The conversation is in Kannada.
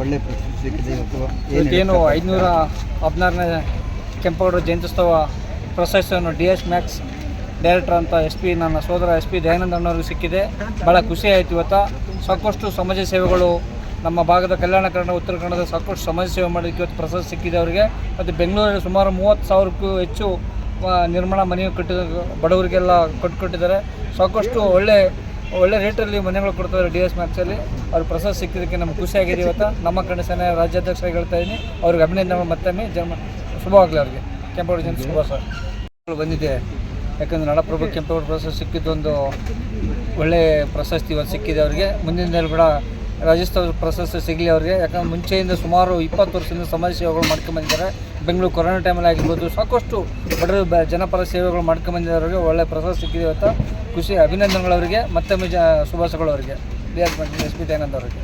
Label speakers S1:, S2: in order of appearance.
S1: ಒಳ್ಳೆ
S2: ಐದುನೂರ ಹದಿನಾರನೇ ಕೆಂಪೇಗೌಡ ಜಯಂತ್ಯುತ್ಸವ ಪ್ರಶಸ್ತಿಯನ್ನು ಡಿ ಎಸ್ ಮ್ಯಾಕ್ಸ್ ಡೈರೆಕ್ಟರ್ ಅಂತ ಎಸ್ ಪಿ, ನನ್ನ ಸೋದರ ಎಸ್ ಪಿ ದಯಾನಂದ ಅಣ್ಣವ್ರಿಗೆ ಸಿಕ್ಕಿದೆ. ಭಾಳ ಖುಷಿ ಆಯಿತು ಇವತ್ತು. ಸಾಕಷ್ಟು ಸಮಾಜ ಸೇವೆಗಳು ನಮ್ಮ ಭಾಗದ ಕಲ್ಯಾಣ ಕರ್ನಾಟಕ ಉತ್ತರ ಕನ್ನಡದ ಸಾಕಷ್ಟು ಸಮಾಜ ಸೇವೆ ಮಾಡೋದಕ್ಕೆ ಇವತ್ತು ಪ್ರಶಸ್ತಿ ಸಿಕ್ಕಿದೆ ಅವರಿಗೆ. ಮತ್ತು ಬೆಂಗಳೂರಲ್ಲಿ ಸುಮಾರು ಮೂವತ್ತು ಸಾವಿರಕ್ಕೂ ಹೆಚ್ಚು ನಿರ್ಮಾಣ ಮನೆ ಕಟ್ಟಿದ ಬಡವರಿಗೆಲ್ಲ ಕೊಟ್ಕೊಟ್ಟಿದ್ದಾರೆ ಸಾಕಷ್ಟು ಒಳ್ಳೆ ಒಳ್ಳೆ ರೇಟಲ್ಲಿ ಮನೆಗಳು ಕೊಡ್ತಾರೆ ಡಿ ಎಸ್ ಮ್ಯಾಕ್ಸಲ್ಲಿ. ಅವ್ರ ಪ್ರಸಾದ ಸಿಕ್ಕಿದ್ದಕ್ಕೆ ನಮ್ಗೆ ಖುಷಿಯಾಗಿದೆ ಇವತ್ತು. ನಮ್ಮ ಕಡೆ ಸೇನೆ ರಾಜ್ಯಾಧ್ಯಕ್ಷರಾಗಿ ಹೇಳ್ತಾ ಇದ್ದೀನಿ ಅವ್ರಿಗೆ ಅಭಿನಂದನೆ ಮತ್ತೊಮ್ಮೆ. ಜನ್ಮ ಶುಭವಾಗಲಿ ಅವ್ರಿಗೆ. ಕೆಂಪೇಗೌಡ ಜನ ಶುಭ ಸರ್. ಬಂದಿದೆ. ಯಾಕಂದರೆ ನಡಪ್ರಭು ಕೆಂಪೇಗೌಡ ಪ್ರಶಸ್ತಿ ಸಿಕ್ಕಿದ್ದೊಂದು ಒಳ್ಳೆಯ ಪ್ರಶಸ್ತಿ ಇವತ್ತು ಸಿಕ್ಕಿದೆ ಅವರಿಗೆ. ಮುಂದಿನ ದಿನ ಕೂಡ ರಾಜ್ಯೋತ್ಸವ ಪ್ರಶಸ್ತಿ ಸಿಗಲಿ ಅವರಿಗೆ. ಯಾಕಂದ್ರೆ ಮುಂಚೆಯಿಂದ ಸುಮಾರು ಇಪ್ಪತ್ತು ವರ್ಷದಿಂದ ಸಮಾಜ ಸೇವೆಗಳು ಮಾಡ್ಕೊಂಬಂದಿದ್ದಾರೆ ಬೆಂಗಳೂರು ಕೊರೋನಾ ಟೈಮಲ್ಲಿ ಆಗಿರ್ಬೋದು, ಸಾಕಷ್ಟು ಬಡವರು ಜನಪರ ಸೇವೆಗಳು ಮಾಡ್ಕೊಂಬಂದಿರೋರಿಗೆ ಒಳ್ಳೆ ಪ್ರಸಾದ ಸಿಕ್ಕಿದೆ ಇವತ್ತು. ಖುಷಿ ಅಭಿನಂದನೆಗಳವರಿಗೆ ಮತ್ತೊಮ್ಮೆ ಜ ಎಸ್ ಎಸ್ ಪಿ ದಯಾನಂದ್ ಅವರಿಗೆ.